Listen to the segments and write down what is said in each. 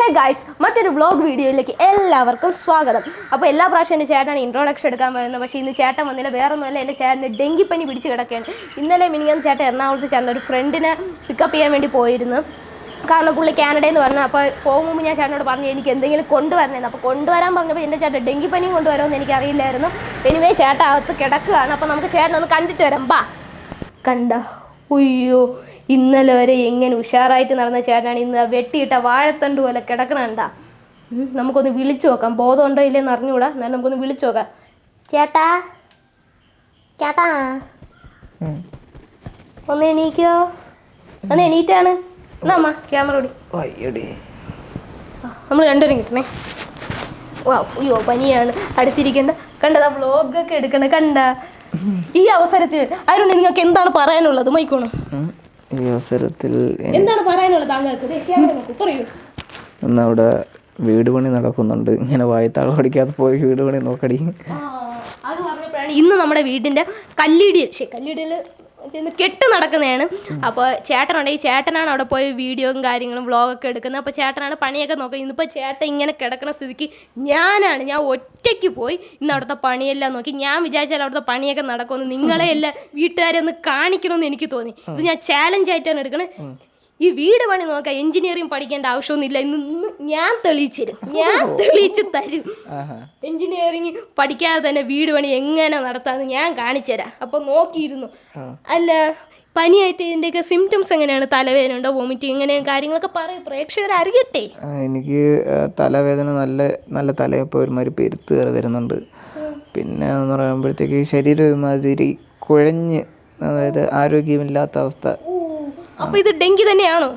Hey guys മറ്റൊരു vlog വീഡിയോയിലേക്ക് എല്ലാവർക്കും സ്വാഗതം. അപ്പോൾ എല്ലാ പ്രാവശ്യം എന്റെ ചേട്ടനാണ് ഇൻട്രോഡക്ഷൻ എടുക്കാൻ വരുന്നത് പക്ഷേ ഇന്ന് ചേട്ടൻ വന്നില്ല വേറെ ഒന്നുമല്ല എന്റെ ചേട്ടന് ഡെങ്കിപ്പനി പിടിച്ച് കിടക്കുകയാണ്. ഇന്നലെ മിനിയം ചേട്ടൻ എറണാകുളത്ത് ചേട്ടൻ ഒരു ഫ്രണ്ടിനെ പിക്കപ്പ് ചെയ്യാൻ വേണ്ടി പോയിരുന്നു. കാരണം പുള്ളി കാനഡയിൽ നിന്ന് പറഞ്ഞു അപ്പോൾ പോകുമ്പോൾ ഞാൻ ചേട്ടനോട് പറഞ്ഞു എനിക്ക് എന്തെങ്കിലും കൊണ്ടുവരണമെന്ന് അപ്പോൾ കൊണ്ടുവരാൻ പറഞ്ഞപ്പോൾ എന്റെ ചേട്ടൻ ഡെങ്കിപ്പനിയും കൊണ്ടുവരുമെന്ന് എനിക്ക് അറിയില്ലായിരുന്നു എനിവേ ചേട്ടൻ അകത്ത് കിടക്കുകയാണ്. അപ്പോൾ നമുക്ക് ചേട്ടനൊന്ന് കണ്ടിട്ട് വരാം. ബാ. കണ്ട? ഉയ്യോ ഇന്നലെ വരെ എങ്ങനെ ഉഷാറായിട്ട് നടന്ന ചേട്ടനാണ് ഇന്ന് വെട്ടിയിട്ട വാഴത്തണ്ട് പോലെ കിടക്കണണ്ട നമുക്കൊന്ന് വിളിച്ചു നോക്കാം. ബോധം ഉണ്ടോ ഇല്ലെന്ന് അറിഞ്ഞുകൂടാ. എന്നാലും നമുക്കൊന്ന് വിളിച്ചു നോക്കാം. ചേട്ടാ. ചേട്ടാ. ഒന്ന് എണീക്കോ. ഒന്ന് എണീറ്റാണ്. എന്നാ അമ്മ ക്യാമറ ഓടി. നമ്മൾ രണ്ടുപേരും കിട്ടണേ. വാ അയ്യോ പനിയാണ്. അടുത്തിരിക്കണ്ട. കണ്ടതാ വ്ളോഗൊക്കെ എടുക്കണ കണ്ട. ഈ അവസരത്തിൽ ആരുണ്ട് നിങ്ങൾക്ക് എന്താണ് പറയാനുള്ളത്? മൈക്കോണ് ഈ അവസരത്തിൽ എന്താണ് പറയാനുള്ളത് താങ്കൾക്ക്? പറയൂ. ഇന്ന് അവിടെ വീട് പണി നടക്കുന്നുണ്ട്. ഇങ്ങനെ വായത്താളം അടിക്കാതെ പോയി വീട് പണി നോക്കടി. ഇന്ന് നമ്മുടെ വീടിന്റെ കല്ലിടിയിൽ. കല്ലിടിയിൽ കെട്ട് നടക്കുന്നതാണ്. അപ്പോൾ ചേട്ടനുണ്ടെങ്കിൽ ചേട്ടനാണ് അവിടെ പോയി വീഡിയോയും കാര്യങ്ങളും വ്ളോഗൊക്കെ എടുക്കുന്നത്. അപ്പോൾ ചേട്ടനാണ് പണിയൊക്കെ നോക്കുന്നത്. ഇന്നിപ്പോൾ ചേട്ടൻ ഇങ്ങനെ കിടക്കുന്ന സ്ഥിതിക്ക് ഞാനാണ്. ഞാൻ ഒറ്റയ്ക്ക് പോയി ഇന്ന് അവിടുത്തെ പണിയെല്ലാം നോക്കി. ഞാൻ വിചാരിച്ചാൽ അവിടുത്തെ പണിയൊക്കെ നടക്കുമെന്ന് നിങ്ങളെ എല്ലാം വീട്ടുകാരെ ഒന്ന് കാണിക്കണമെന്ന് എനിക്ക് തോന്നി. ഇത് ഞാൻ ചാലഞ്ച് ആയിട്ടാണ് എടുക്കണത് ഈ വീട് പണി നോക്കാം എഞ്ചിനീയറിംഗ് പഠിക്കേണ്ട ആവശ്യമൊന്നുമില്ല ഇന്ന് ഞാൻ തെളിയിച്ചു തരും ഞാൻ തെളിയിച്ചു തരും. എഞ്ചിനീയറിംഗ് പഠിക്കാതെ തന്നെ വീട് പണി എങ്ങനെ നടത്താമെന്ന് ഞാൻ കാണിച്ചു തരാം അപ്പൊ നോക്കിയിരുന്നു. അല്ല പനിയായിട്ട് ഇതിന്റെയൊക്കെ സിംറ്റംസ് എങ്ങനെയാണ്? തലവേദന ഉണ്ടോ? വോമിറ്റിംഗ് ഇങ്ങനെയും കാര്യങ്ങളൊക്കെ പറയും. പ്രേക്ഷകർ അറിയട്ടെ. എനിക്ക് തലവേദന നല്ല നല്ല തലയപ്പം ഒരുമാതിരി പെരുത്ത് കയറി വരുന്നുണ്ട്. പിന്നെ എന്ന് പറയുമ്പോഴത്തേക്ക് ശരീരം ഒരുമാതിരി കുഴഞ്ഞ് അതായത് ആരോഗ്യമില്ലാത്ത അവസ്ഥ അപ്പോൾ ഇത് ഡെങ്കി തന്നെയാണോ?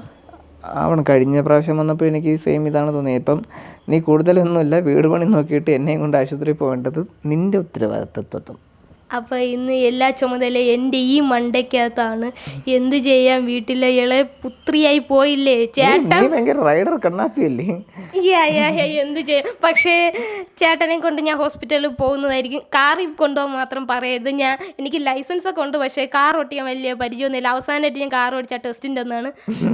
ആവണം കഴിഞ്ഞ പ്രാവശ്യം വന്നപ്പോൾ എനിക്ക് സെയിം ഇതാണ് തോന്നിയത് ഇപ്പം നീ കൂടുതലൊന്നുമില്ല വീട് പണി നോക്കിയിട്ട് എന്നെയും കൊണ്ട് ആശുപത്രിയിൽ പോകേണ്ടത് നിന്റെ ഉത്തരവാദിത്വം അപ്പോൾ ഇന്ന് എല്ലാ ചുമതല എന്റെ ഈ മണ്ടയ്ക്കകത്താണ്. എന്ത് ചെയ്യാൻ വീട്ടിലെ ഇളെ പുത്രിയായി പോയില്ലേ? ചേട്ടൻ? റൈഡർ കണ്ണാപ്പിയല്ലേ? എന്ത് ചെയ്യാം? പക്ഷേ ചേട്ടനെ കൊണ്ട് ഞാൻ ഹോസ്പിറ്റലിൽ പോകുന്നതായിരിക്കും. കാറിൽ കൊണ്ടുപോകാൻ മാത്രം പറയരുത്. ഞാൻ എനിക്ക് ലൈസൻസ് ഒക്കെ ഉണ്ട് പക്ഷേ കാർ ഓട്ടിക്കാൻ വലിയ പരിചയമൊന്നുമില്ല. അവസാനമായിട്ട് ഞാൻ കാർ ഓടിച്ച ടെസ്റ്റിന്റെ ഒന്നാണ്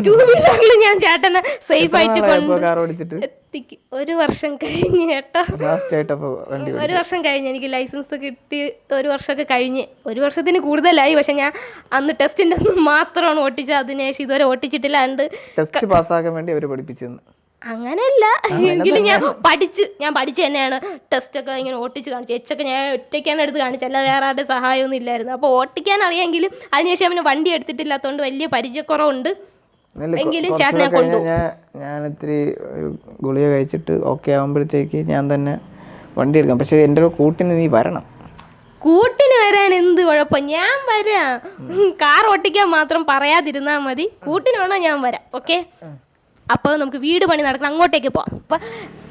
ടൂ വീലറിൽ ഞാൻ ചേട്ടനെ സേഫ് ആയിട്ട് കൊണ്ട് എത്തിക്കും ഒരു വർഷം കഴിഞ്ഞ് കേട്ടോ. ലാസ്റ്റ് ആയിട്ടപ്പോൾ വണ്ടി ഒരു വർഷം കഴിഞ്ഞ് എനിക്ക് ലൈസൻസ് കിട്ടി. ഒരു വർഷമൊക്കെ കഴിഞ്ഞ്. ഒരു വർഷത്തിന് കൂടുതലായി. പക്ഷെ ഞാൻ അന്ന് ടെസ്റ്റിന്റെ ഒന്ന് മാത്രമാണ് ഓട്ടിച്ചത്. അതിനുശേഷം ഇതുവരെ ഓട്ടിച്ചിട്ടില്ല. അണ്ട് ടെസ്റ്റ് പാസ്സാക്കാൻ വേണ്ടി അവർ പഠിപ്പിച്ചെന്ന് അങ്ങനെയല്ല. എങ്കിലും ഞാൻ പഠിച്ച് ഞാൻ പഠിച്ച് തന്നെയാണ് ടെസ്റ്റൊക്കെ ഇങ്ങനെ ഓട്ടിച്ച് കാണിച്ചു എച്ചൊക്കെ ഞാൻ ഒറ്റയ്ക്കാണ് എടുത്ത് കാണിച്ചത്. അല്ല വേറെ ആരുടെ സഹായമൊന്നും ഇല്ലായിരുന്നു. അപ്പോൾ ഓട്ടിക്കാൻ അറിയാമെങ്കിലും അതിനുശേഷം അവന് വണ്ടി എടുത്തിട്ടില്ലാത്തതുകൊണ്ട് വലിയ പരിചയക്കുറവുണ്ട്. എങ്കിലും ചേട്ടനെ കൊണ്ടു. ഞാൻ ഇത്തിരി ഗുളിക കഴിച്ചിട്ട് ഓക്കെ ആകുമ്പോഴത്തേക്ക് ഞാൻ തന്നെ വണ്ടി എടുക്കാം. പക്ഷെ എന്റെ ഒരു കൂട്ടിന് നീ വരണം. കൂട്ടിന് വരാൻ എന്ത് കുഴപ്പം? ഞാൻ വരാം. കാർ ഓട്ടിക്കാൻ മാത്രം പറയാതിരുന്നാൽ മതി. കൂട്ടിന് വേണോ ഞാൻ വരാം. ഓക്കെ അപ്പോൾ നമുക്ക് വീട് പണി നടക്കണം അങ്ങോട്ടേക്ക് പോവാം. അപ്പോൾ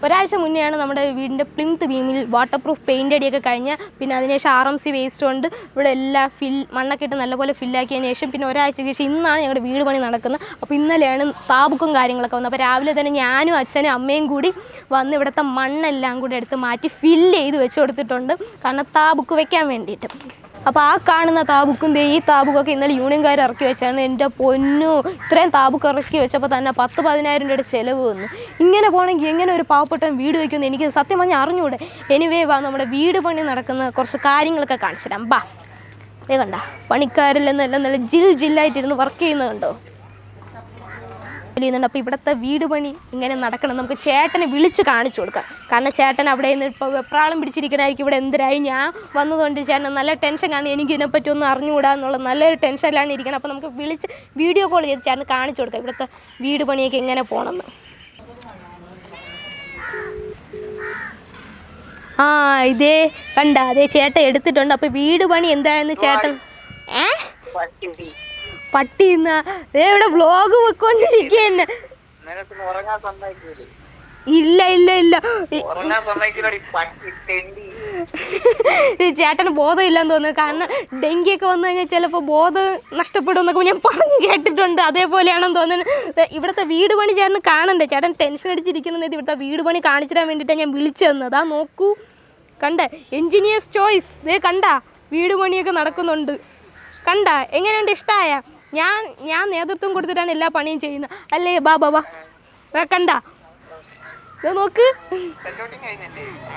ഒരാഴ്ച മുന്നെയാണ് നമ്മുടെ വീടിന്റെ പ്ലിംത്ത് ബീമിൽ വാട്ടർ പ്രൂഫ് പെയിന്റ് അടിയൊക്കെ കഴിഞ്ഞ് പിന്നെ അതിനുശേഷം ആർ എം സി വേസ്റ്റ് കൊണ്ട് ഇവിടെ എല്ലാം ഫിൽ മണ്ണൊക്കെ ഇട്ട് നല്ലപോലെ ഫില്ലാക്കിയതിന് ശേഷം പിന്നെ ഒരാഴ്ച ശേഷം ഇന്നാണ് ഞങ്ങളുടെ വീട് പണി നടക്കുന്നത്. അപ്പോൾ ഇന്നലെയാണ് താബുക്കും കാര്യങ്ങളൊക്കെ വന്നത്. അപ്പോൾ രാവിലെ തന്നെ ഞാനും അച്ഛനും അമ്മയും കൂടി വന്ന് ഇവിടുത്തെ മണ്ണെല്ലാം കൂടി എടുത്ത് മാറ്റി ഫില്ല് ചെയ്ത് വെച്ച് കൊടുത്തിട്ടുണ്ട്. കാരണം താബുക്ക് വെക്കാൻ വേണ്ടിയിട്ട്. അപ്പോൾ ആ കാണുന്ന താബുക്കും ദേ ഈ താബുക്കൊക്കെ ഇന്നലെ യൂണിയൻകാർ ഇറക്കി വെച്ചാണ് എന്റെ പൊന്നു. ഇത്രയും താബുക്ക് ഇറക്കി വെച്ചപ്പോൾ തന്നെ പത്ത് പതിനായിരം രൂപയുടെ ചിലവ് വന്നു. ഇങ്ങനെ പോകണമെങ്കിൽ എങ്ങനെ ഒരു പാവപ്പെട്ടവൻ വീട് വയ്ക്കുമെന്ന് എനിക്ക് സത്യം പറഞ്ഞാൽ അറിഞ്ഞൂടെ. എനിവേ വാ നമ്മുടെ വീട് പണി നടക്കുന്ന കുറച്ച് കാര്യങ്ങളൊക്കെ കാണിച്ചു തരാം. ബാ ദേ കണ്ട പണിക്കാരിൽ നിന്നെല്ലാം നല്ല ജിൽ ജില്ലായിട്ടിരുന്ന് വർക്ക് ചെയ്യുന്നത് കണ്ടോ? ചെയ്യുന്നുണ്ട്. അപ്പോൾ ഇവിടുത്തെ വീട് പണി ഇങ്ങനെ നടക്കണം. നമുക്ക് ചേട്ടനെ വിളിച്ച് കാണിച്ചു കൊടുക്കാം. കാരണം ചേട്ടൻ അവിടെ നിന്ന് ഇപ്പോൾ വെപ്രാളം പിടിച്ചിരിക്കണമായിരിക്കും ഇവിടെ എന്തിനായി ഞാൻ വന്നതുകൊണ്ട് ചേട്ടൻ നല്ല ടെൻഷൻ കാണും എനിക്ക് ഇതിനെപ്പറ്റി ഒന്നും അറിഞ്ഞുകൂടാ എന്നുള്ള നല്ലൊരു ടെൻഷനിലാണ് ഇരിക്കണം അപ്പോൾ നമുക്ക് വിളിച്ച് വീഡിയോ കോൾ ചെയ്ത് ചേട്ടന് കാണിച്ചു കൊടുക്കാം ഇവിടുത്തെ വീട് പണിയൊക്കെ എങ്ങനെ പോകണമെന്ന് ആ ഇതേ കണ്ട അതേ ചേട്ടൻ എടുത്തിട്ടുണ്ട്. അപ്പോൾ വീട് പണി എന്താന്ന് ചേട്ടൻ ഏ പട്ടി ഇവിടെ വ്ലോഗ് വെക്കൊണ്ടിരിക്കുന്ന ഇല്ല ഇല്ല ഇല്ല. ചേട്ടൻ ബോധം ഇല്ലെന്ന് ചേട്ടന് ബോധമില്ലെന്ന് തോന്നുന്നു. കാരണം ഡെങ്കിയൊക്കെ വന്നു കഴിഞ്ഞാൽ ചിലപ്പോൾ ബോധം നഷ്ടപ്പെടും എന്നൊക്കെ ഞാൻ പറഞ്ഞു കേട്ടിട്ടുണ്ട്. അതേപോലെയാണെന്ന് തോന്നുന്നു. ഇവിടുത്തെ വീട് പണി ചേട്ടന് കാണണ്ടേ? ചേട്ടൻ ടെൻഷൻ അടിച്ചിരിക്കുന്നത് ഇവിടുത്തെ വീട് പണി കാണിച്ചു തരാൻ വേണ്ടിയിട്ടാണ് ഞാൻ വിളിച്ചു തന്നത് ആ നോക്കൂ. കണ്ടേ? എൻജിനീയേഴ്സ് ചോയ്സ് ദേ കണ്ട? വീട് പണിയൊക്കെ നടക്കുന്നുണ്ട്. കണ്ട? എങ്ങനെയുണ്ട്? ഇഷ്ടമായ ഞാൻ ഞാൻ നേതൃത്വം കൊടുത്തിട്ടാണ് എല്ലാ പണിയും ചെയ്യുന്നത്. അല്ലേ ബാ ബാ കണ്ട. നോക്ക്.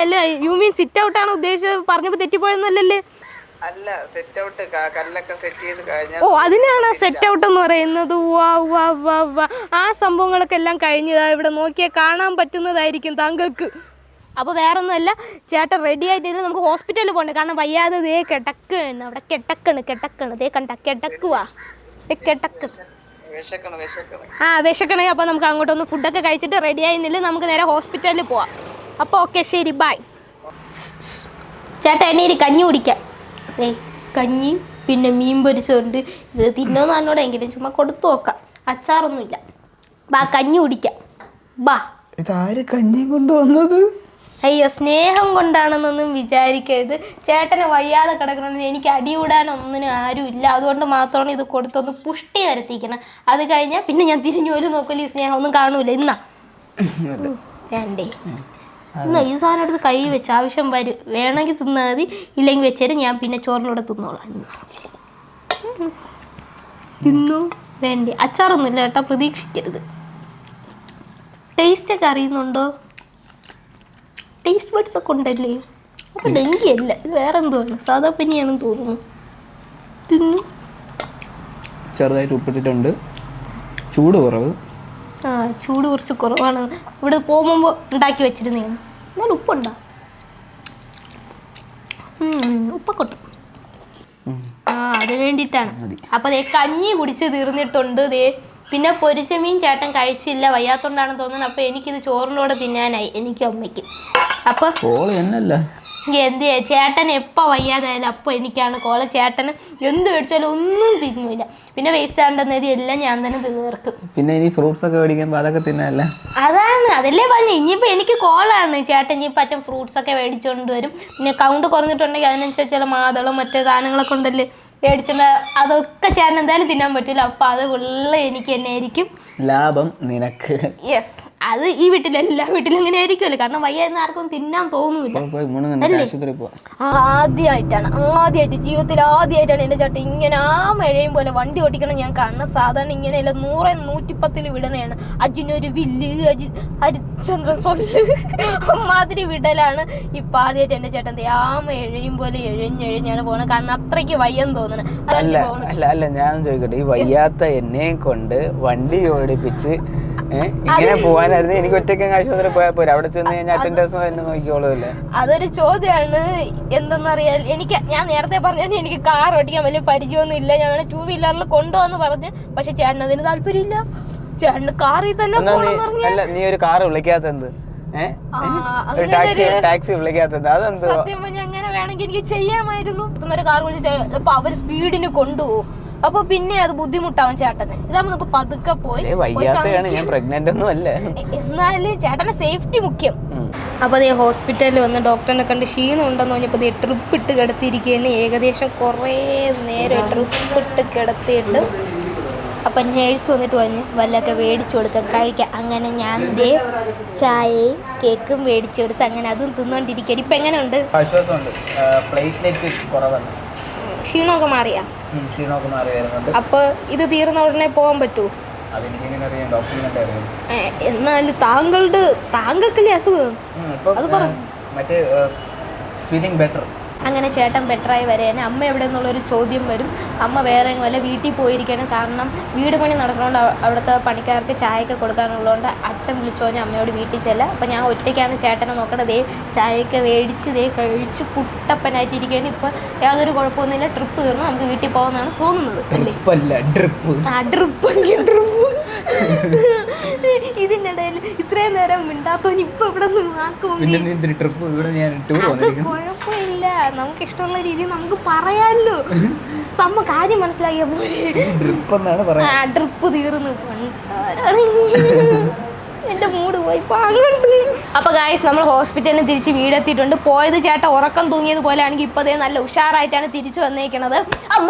അല്ല യു മീൻ സിറ്റ് ഔട്ടാണ് ഉദ്ദേശിച്ചത്? പറഞ്ഞപ്പോ തെറ്റിപ്പോയെന്നല്ലേ അല്ല സെറ്റ് ഔട്ട് കല്ലൊക്കെ സെറ്റ് ചെയ്ത് കഴിഞ്ഞാൽ ഓ അതിനാണ് സെറ്റ് ഔട്ട് എന്ന് പറയുന്നത്. വാ വാ വാ വാ. ആ സംഭവങ്ങളൊക്കെ എല്ലാം കഴിഞ്ഞതാ ഇവിടെ നോക്കിയാൽ കാണാൻ പറ്റുന്നതായിരിക്കും താങ്കൾക്ക്. അപ്പോൾ വേറൊന്നുമല്ല ചേട്ടൻ റെഡി ആയിട്ടില്ല നമുക്ക് ഹോസ്പിറ്റലിൽ പോകണ്ടേ കാരണം വയ്യാതെ ദേ കിടക്കുന്നു അവിടെ കിടക്കണ് കിടക്കണ്. ദേ കണ്ട കിടക്കുവാ. ആ വിശക്കണേ. അപ്പോൾ നമുക്ക് അങ്ങോട്ടൊന്ന് ഫുഡൊക്കെ കഴിച്ചിട്ട് റെഡി ആയിരുന്നില്ല? നമുക്ക് നേരെ ഹോസ്പിറ്റലിൽ പോവാം. അപ്പോൾ ഓക്കെ ശരി ബൈ ചേട്ടാ എണ്ണീര് കഞ്ഞി കുടിക്കാം. ഏ കഞ്ഞി പിന്നെ മീൻ പൊരിച്ചുണ്ട് ഇത് തിന്നോന്ന് എന്നോടെങ്കിലും ചുമ്മാ കൊടുത്തു നോക്കാം. അച്ചാറൊന്നുമില്ല. ബാ കഞ്ഞി കുടിക്കാം. ബാ. ഇതാര് കഞ്ഞി കൊണ്ടുവന്നത്? അയ്യോ സ്നേഹം കൊണ്ടാണെന്നൊന്നും വിചാരിക്കരുത്. ചേട്ടനെ വയ്യാതെ കിടക്കണമെന്ന് എനിക്ക് അടികൂടാനൊന്നിനും ആരും ഇല്ല. അതുകൊണ്ട് മാത്രമാണ് ഇത് കൊടുത്തൊന്ന് പുഷ്ടി വരുത്തിക്കണം. അത് കഴിഞ്ഞാൽ പിന്നെ ഞാൻ തിരിഞ്ഞു ഒരു നോക്കൽ ഈ സ്നേഹം ഒന്നും കാണൂല. ഇന്നാ. വേണ്ടേ. ഇന്ന് ഈ സാധനം എടുത്ത് കൈ വെച്ച് ആവശ്യം വരും വേണമെങ്കിൽ തിന്നാൽ മതി. ഇല്ലെങ്കിൽ വെച്ചേരും ഞാൻ പിന്നെ ചോറിനൂടെ തിന്നോളാം. തിന്നു? വേണ്ടേ. അച്ചാറൊന്നുമില്ല കേട്ടോ. പ്രതീക്ഷിക്കരുത്. ടേസ്റ്റ് ഒക്കെ അറിയുന്നുണ്ടോ? ടേസ്റ്റ് ബഡ്സ് ഒക്കെ ഉണ്ടല്ലേ? അപ്പൊ ഡെങ്കി അല്ല ഇത് വേറെ എന്തോ ആണ് സാധാ പനിയാണെന്ന് തോന്നുന്നു. തിന്നു. ചെറുതായിട്ട് ഉപ്പിട്ടിട്ടുണ്ട്. ചൂട് കുറവ്. ആ ചൂട് കുറച്ച് കുറവാണ്. ഇവിടെ പോകുമ്പോൾ ഉണ്ടാക്കി വെച്ചിരുന്നതാണ് എന്നാൽ ഉപ്പുണ്ടോ? ഉപ്പൊക്കെ ഉണ്ട് ആ അത് വേണ്ടിയിട്ടാണ്. അപ്പൊ ദേ കഞ്ഞി കുടിച്ച് തീർന്നിട്ടുണ്ട് ദേ. പിന്നെ പൊരിച്ച മീൻ ചേട്ടൻ കഴിച്ചില്ല. വയ്യാത്തോണ്ടാണെന്ന് തോന്നുന്നത് അപ്പൊ എനിക്കിത് ചോറിന്റെ കൂടെ തിന്നാനായി. എനിക്ക് അമ്മയ്ക്ക്. അപ്പൊ കോൾ എന്നല്ല എന്ത് ചേട്ടൻ എപ്പോൾ വയ്യാതായാലും അപ്പോൾ എനിക്കാണ് കോള. ചേട്ടന് എന്ത് മേടിച്ചാലും ഒന്നും തിന്നില്ല പിന്നെ വേസ്റ്റ് ആണ്ടെന്നത് എല്ലാം ഞാൻ തന്നെ തീർക്കും. പിന്നെ ഇനി ഫ്രൂട്ട്സ് ഒക്കെ മേടിക്കുമ്പോൾ അതൊക്കെ തിന്നല്ല? അതാണ്. അതല്ലേ പറഞ്ഞു. ഇനിയിപ്പോൾ എനിക്ക് കോളാണ് ചേട്ടൻ. ഇനിയിപ്പോൾ അച്ഛൻ ഫ്രൂട്ട്സ് ഒക്കെ മേടിച്ചുകൊണ്ട് വരും. പിന്നെ കൗണ്ട് കുറഞ്ഞിട്ടുണ്ടെങ്കിൽ അതിനനുസരിച്ചുള്ള മാതളം മറ്റേ സാധനങ്ങളൊക്കെ ഉണ്ടല്ലേ മേടിച്ചിട്ട് അതൊക്കെ ചേട്ടൻ എന്തായാലും തിന്നാൻ പറ്റില്ല അപ്പോൾ അത് ഫുള്ള് എനിക്ക് തന്നെ ആയിരിക്കും. ലാഭം നിനക്ക്. യെസ് അത് ഈ വീട്ടിൽ എല്ലാ വീട്ടിലും അങ്ങനെ ആയിരിക്കുമല്ലോ. കാരണം വയ്യായിരുന്ന ആർക്കും തിന്നാൻ തോന്നൂല. പോവാം. ആദ്യമായിട്ടാണ് ആദ്യമായിട്ട് ജീവിതത്തിൽ ആദ്യമായിട്ടാണ് എന്റെ ചേട്ടൻ ഇങ്ങനെ ആ മഴയും പോലെ വണ്ടി ഓടിക്കണം. ഞാൻ കാണുന്ന സാധാരണ ഇങ്ങനെയല്ല നൂറ് നൂറ്റിപ്പത്തിൽ വിടണയാണ് അജിനൊരു വില്ല് അജി ഹരിചന്ദ്രൻ സൊല്ല് മാതിരി വിടലാണ്. ഇപ്പം ആദ്യമായിട്ട് എന്റെ ചേട്ടൻ എന്താ ആ മഴയും പോലെ എഴിഞ്ഞെഴിഞ്ഞാണ് പോകുന്നത് കാരണം അത്രയ്ക്ക് വയ്യെന്ന് തോന്നണം. അല്ല അല്ല ഞാൻ ചോദിക്കട്ടെ. ഈ വയ്യാത്ത എന്നെ കൊണ്ട് വണ്ടി ഓടിപ്പിച്ച് ഇങ്ങനെ പോവാനായിരുന്നു. എനിക്ക് ഒറ്റയ്ക്ക് ആശുപത്രി പോയാൽ പോരെ. അവിടെ ചെന്ന് കഴിഞ്ഞാൽ അറ്റൻഡൻസ് എന്നെ നോക്കിക്കോളൂല്ലേ അതൊരു ചോദ്യമാണ് എന്തെന്നറിയാൽ എനിക്ക് ഞാൻ നേരത്തെ പറഞ്ഞാണ് എനിക്ക് കാർ ഓടിക്കാൻ വലിയ പരിചയമൊന്നും ഇല്ല. ഞാൻ ടൂ വീലറിൽ കൊണ്ടുവന്ന് പറഞ്ഞു. പക്ഷെ ചേട്ടൻ അതിന് താല്പര്യമില്ല. ചേട്ടന് കാറിൽ തന്നെ അല്ല നീ ഒരു കാർ വിളിക്കാത്ത എന്ത്? ടാക്സി ടാക്സി വിളിക്കാത്തത് അതെന്ത് സത്യം പറഞ്ഞാൽ അങ്ങനെ വേണമെങ്കിൽ എനിക്ക് ചെയ്യാമായിരുന്നു. ഒരു കാർ വിളിച്ച് ഇപ്പൊ അവർ സ്പീഡിന് കൊണ്ടുപോകും. അപ്പൊ പിന്നെ അത് ബുദ്ധിമുട്ടാവും ചേട്ടന്. ഇതാകുമ്പോ ഇപ്പൊ പതുക്കെ പോയി വയ്യാത്തയാണ് ഞാൻ പ്രഗ്നന്റ് ഒന്നും അല്ല. എന്നാലും ചേട്ടന് സേഫ്റ്റി മുഖ്യം. അപ്പൊ അപ്പോൾ അതേ ഹോസ്പിറ്റലിൽ വന്ന് ഡോക്ടറിനെ കണ്ട് ക്ഷീണം ഉണ്ടെന്ന് പറഞ്ഞപ്പോ ദേ ട്രിപ്പ് ഇട്ട് കിടത്തിയിരിക്കുകയാണ്. ഏകദേശം കുറേ നേരം ട്രിപ്പ് ഇട്ട് കിടത്തിയിട്ട് അപ്പം നേഴ്സ് വന്നിട്ട് പറഞ്ഞു വല്ലതൊക്കെ മേടിച്ചു കൊടുക്കാം കഴിക്കാം. അങ്ങനെ ഞാൻ ദേ ചായയും കേക്കും മേടിച്ചു കൊടുത്ത് അങ്ങനെ അതും തിന്നുകൊണ്ടിരിക്കുകയാണ് ഇപ്പം എങ്ങനെയുണ്ട്? ആശ്വാസമുണ്ട്. പ്ലേറ്റ്ലെറ്റ് കുറവാണ്. ക്ഷീണമൊക്കെ മാറിയാ? ക്ഷീണമൊക്കെ മാറി വരുന്നുണ്ട്. അപ്പോൾ ഇത് തീർന്ന ഉടനെ പോകാൻ പറ്റൂ? എന്നാൽ താങ്കളുടെ താങ്കൾക്കല്ലേ അസുഖം? അത് മറ്റേ ഫീലിംഗ് ബെറ്റർ അങ്ങനെ ചേട്ടൻ ബെറ്ററായി വരാന്. അമ്മ എവിടെ എന്നുള്ളൊരു ചോദ്യം വരും. അമ്മ വേറെ വല്ല വീട്ടിൽ പോയിരിക്കണം. കാരണം വീട് പണി നടക്കുന്നതുകൊണ്ട് അവ- അവിടുത്തെ പണിക്കാർക്ക് ചായയൊക്കെ കൊടുക്കാനുള്ളതുകൊണ്ട് അച്ഛൻ വിളിച്ചു പറഞ്ഞാൽ അമ്മയോട് വീട്ടിൽ ചെല്ല. അപ്പോൾ ഞാൻ ഒറ്റയ്ക്കാണ് ചേട്ടനെ നോക്കണത്. ചായയൊക്കെ മേടിച്ച് ദേ കഴിച്ച് കുട്ടപ്പനായിട്ടിരിക്കുകയാണ് ഇപ്പോൾ യാതൊരു കുഴപ്പമൊന്നുമില്ല. ട്രിപ്പ് തീർന്നു. നമുക്ക് വീട്ടിൽ പോകുന്നതാണ് തോന്നുന്നത് അല്ലേ? ഡ്രിപ്പ് ആ ട്രിപ്പ് ട്രിപ്പ് ഇതിനിടയിൽ ഇത്രയും നേരം മിണ്ടാത്തവൻ ഇപ്പൊ ഇവിടെ നിന്ന് ട്രിപ്പ് ഇവിടെ ഞാൻ ടൂർ കുഴപ്പമില്ല. നമുക്ക് ഇഷ്ടമുള്ള രീതി നമുക്ക് പറയാല്ലോ സമ്മ കാര്യം മനസ്സിലാക്കിയ പോലെ. ഡ്രിപ്പ് എന്നാണ് പറയുന്നത്. ആ ട്രിപ്പ് തീർന്നു. എന്റെ മൂഡ് പോയി പാങ്ങുണ്ട് അപ്പൊ ഗായ്സ് നമ്മൾ ഹോസ്പിറ്റലിന് തിരിച്ച് വീടെത്തിയിട്ടുണ്ട്. പോയത് ചേട്ട ഉറക്കം തൂങ്ങിയത് പോലെ ആണെങ്കിൽ ഇപ്പൊ ദേ നല്ല ഉഷാറായിട്ടാണ് തിരിച്ചു വന്നേക്കണത്. അമ്മ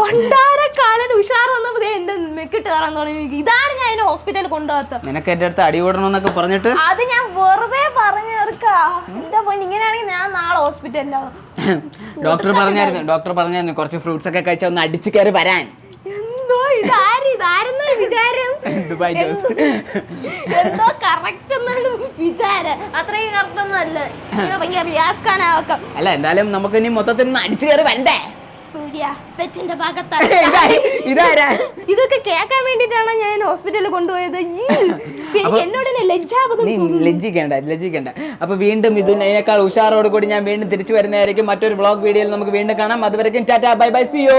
പണ്ടാരക്കാലൻ ഉഷാർ വന്നപ്പോ ദേ എന്റെ മെക്കിട്ട് കയറാൻ തുടങ്ങി. ഇതാണ് ഞാൻ എന്നെ ഹോസ്പിറ്റലിൽ കൊണ്ടുപോകാത്ത നിനക്ക് എന്റെ അടുത്ത് അടി കൂടണമെന്നൊക്കെ പറഞ്ഞിട്ട്? അത് ഞാൻ വെറുതെ പറഞ്ഞു തീർക്കാ എന്റെ പോയി ഇങ്ങനെയാണെങ്കിൽ ഞാൻ നാളെ ഹോസ്പിറ്റലിലാവും ഡോക്ടർ പറഞ്ഞായിരുന്നു ഡോക്ടർ പറഞ്ഞായിരുന്നു കുറച്ച് ഫ്രൂട്ട്സ് ഒക്കെ കഴിച്ചാൽ ഒന്ന് അടിച്ചു കയറി വരാൻ. എന്തോ എന്തോ ഇതാര്? ഇതാരെന്നാ വിചാരം. ദുബായ് ജോസ്. എന്ത്- എന്തോ കറക്റ്റ് എന്നാണ് വിചാരം. അത്രയും കറക്റ്റ് ഒന്നും അല്ല. ഇത് ഭയങ്കര റിയാസ് ഖാൻ ആവക്കം അല്ല എന്തായാലും നമുക്ക് ഇനി മൊത്തത്തിൽ അടിച്ചു കയറി വരണ്ടേ? സൂര്യ തെറ്റിന്റെ ഭാഗത്താണ് ഇതാ- ഇതാരാ? ഇതൊക്കെ കേൾക്കാൻ വേണ്ടിട്ടാണ് ഞാൻ ഹോസ്പിറ്റലിൽ കൊണ്ടുപോയത്? എന്നോട് ലജ്ജിക്കേണ്ട ലജ്ജിക്കേണ്ട. അപ്പൊ വീണ്ടും ഇതിനേക്കാൾ ഉഷാറോട് കൂടി ഞാൻ വീണ്ടും തിരിച്ചു വരുന്നതായിരിക്കും. മറ്റൊരു വ്ളോഗ് വീഡിയോയിൽ നമുക്ക് വീണ്ടും കാണാം. അതുവരെയും tata bye bye see you